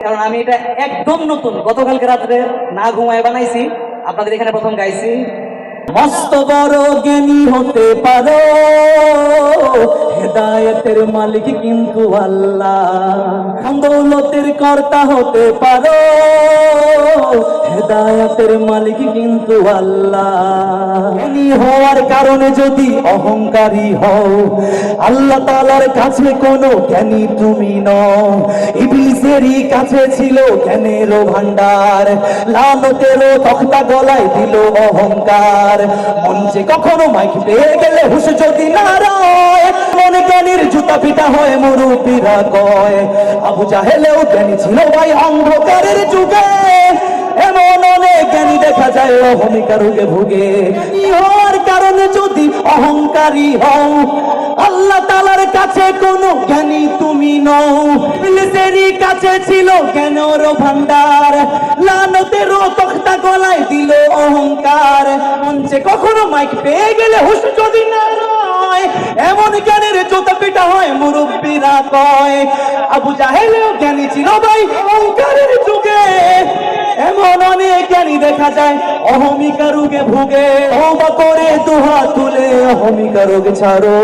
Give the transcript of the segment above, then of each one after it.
কারণ আমি এটা একদম নতুন। গতকালকে রাত্রে না ঘুমায় বানাইছি। আপনাদের এখানে প্রথম গাইছি। মস্ত বড় জ্ঞানী হতে পারো। হেদায়েতের মালিক কিন্তু আল্লাহ। দৌলতের কর্তা হতে পারো। হেদায়েতের মালিক কিন্তু আল্লাহ। জ্ঞানী হওয়ার কারণে যদি অহংকারী হও, আল্লাহ তাআলার কাছে কোনো জ্ঞানী তুমি নও। ইবলিসেরই কাছে ছিল জ্ঞানের ভান্ডার লানতেরও তখতা গলায় দিল অহংকার। মঞ্চে কখনো মাইক পেয়ে গেলে হুশ যদি না জুতা পিটা হয় কয়, আবু জাহেলেও জ্ঞানী ছিল ভাই অন্ধকারের যুগে। এমন অনেক জ্ঞানী দেখা যায় অহমিকা রোগে ভুগে। হওয়ার কারণে যদি অহংকারী হও, আল্লাহ তালার কাছে কোন জ্ঞানী তুমি নও। কাছে ছিল জ্ঞানের ভান্ডার লানতেরও অহংকার। মঞ্চে কখনো মাইক পেয়ে গেলে হুশ যদি না এমন জ্ঞানের জোতা পিটা হয়, মুরব্বীরা কয়। আবু জাহেলেও জ্ঞানী ছিল ভাই, অহংকারের যুগে। এমন অনেক জ্ঞানী দেখা যায়, অহমিকা রোগে ভুগে। তওবা করে দুহা তুলে অহমিকা রোগ ছাড়ো।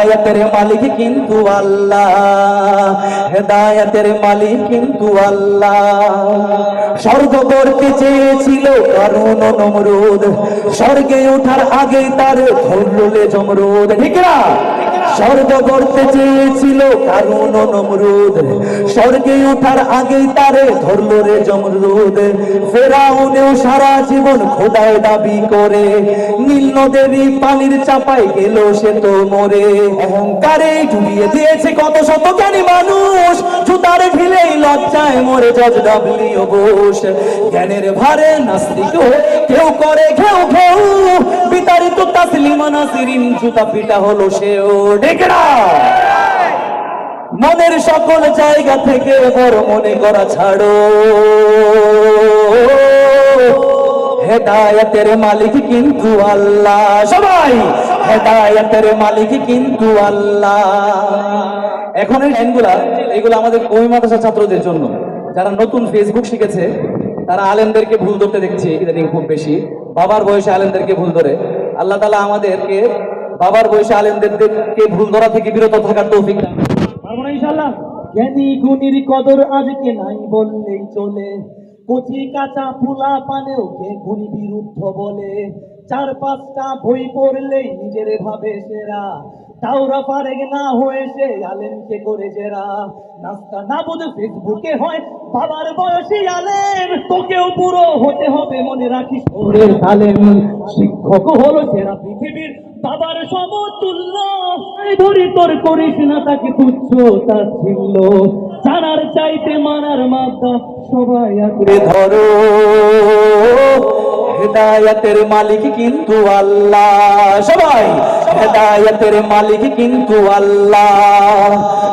হেদায়তের মালিক কিন্তু আল্লাহ, হেদায়তের মালিক কিন্তু আল্লাহ। স্বর্গ করতে চেয়েছিল কারণ নমরুদ, স্বর্গে ওঠার আগে তার ধরলে জমরুদ। ঠিক না স্বর্গ করতে চেয়েছিল কারণ নমরুদ। স্বর্গে ওঠার আগেই তারে ধরল রে জমরুদ ফেরাউনেও সারা জীবন খোদায় দাবি করে, নীল নদেরই পানির চাপায় গেল সে তো মরে। অহংকারে ডুবিয়ে দিয়েছে কত শত জ্ঞানী মানুষ, জুতার ঢিলেই লজ্জায় মরে জজ ডাবলিও বোস জ্ঞানের ভারে নাস্তিক কেউ করে ঘেউ ঘেউ, বিতাড়িত তাসলিমা নাসিরিন, জুতা পিটা হলো সেও। মনের সকল জায়গা থেকে বড় মনে করা ছাড়ো। হেদায়তের মালিক কিন্তু আল্লাহ। সবাই, হেদায়তের মালিক কিন্তু আল্লাহ। এখন এই লাইনগুলা, এগুলো আমাদের কমি মাদ্রাসা ছাত্রদের জন্য। যারা নতুন ফেসবুক শিখেছে, তারা আলেমদেরকে ভুল ধরতে দেখছে, ইদানিং খুব বেশি। বাবার বয়সে আলেমদেরকে ভুল ধরে। আল্লাহ তালা আমাদেরকে বাবার বয়সে আলেমদেরকে ভুল ধরা থেকে বিরত থাকার তৌফিক জ্ঞানী গুণীর কদর আজকে নাই বললেই চলে। কচি কাঁচা ফুলা পানেও কে গুণী বিরুদ্ধ বলে। চার পাঁচটা বই পড়লেই নিজের ভাবে সেরা। তাওরা পারেগ না হয়ে সে আলেমকে করে জেরা। নাস্তা না বোধ ফেসবুকে হয়, বাবার বয়সী আলেম, তোকেও পুরো হতে হবে মনে রাখিস। ওরের আলেম শিক্ষক হলো সেরা পৃথিবীর বাবার সমতুল্য। তোর করিস না, তাকে ছিল জানার চাইতে মানার মাথা সবাই আঁকড়ে ধরো। হেদায়তের মালিক কিন্তু আল্লাহ। সবাই, হেদায়তের মালিক কিন্তু আল্লাহ।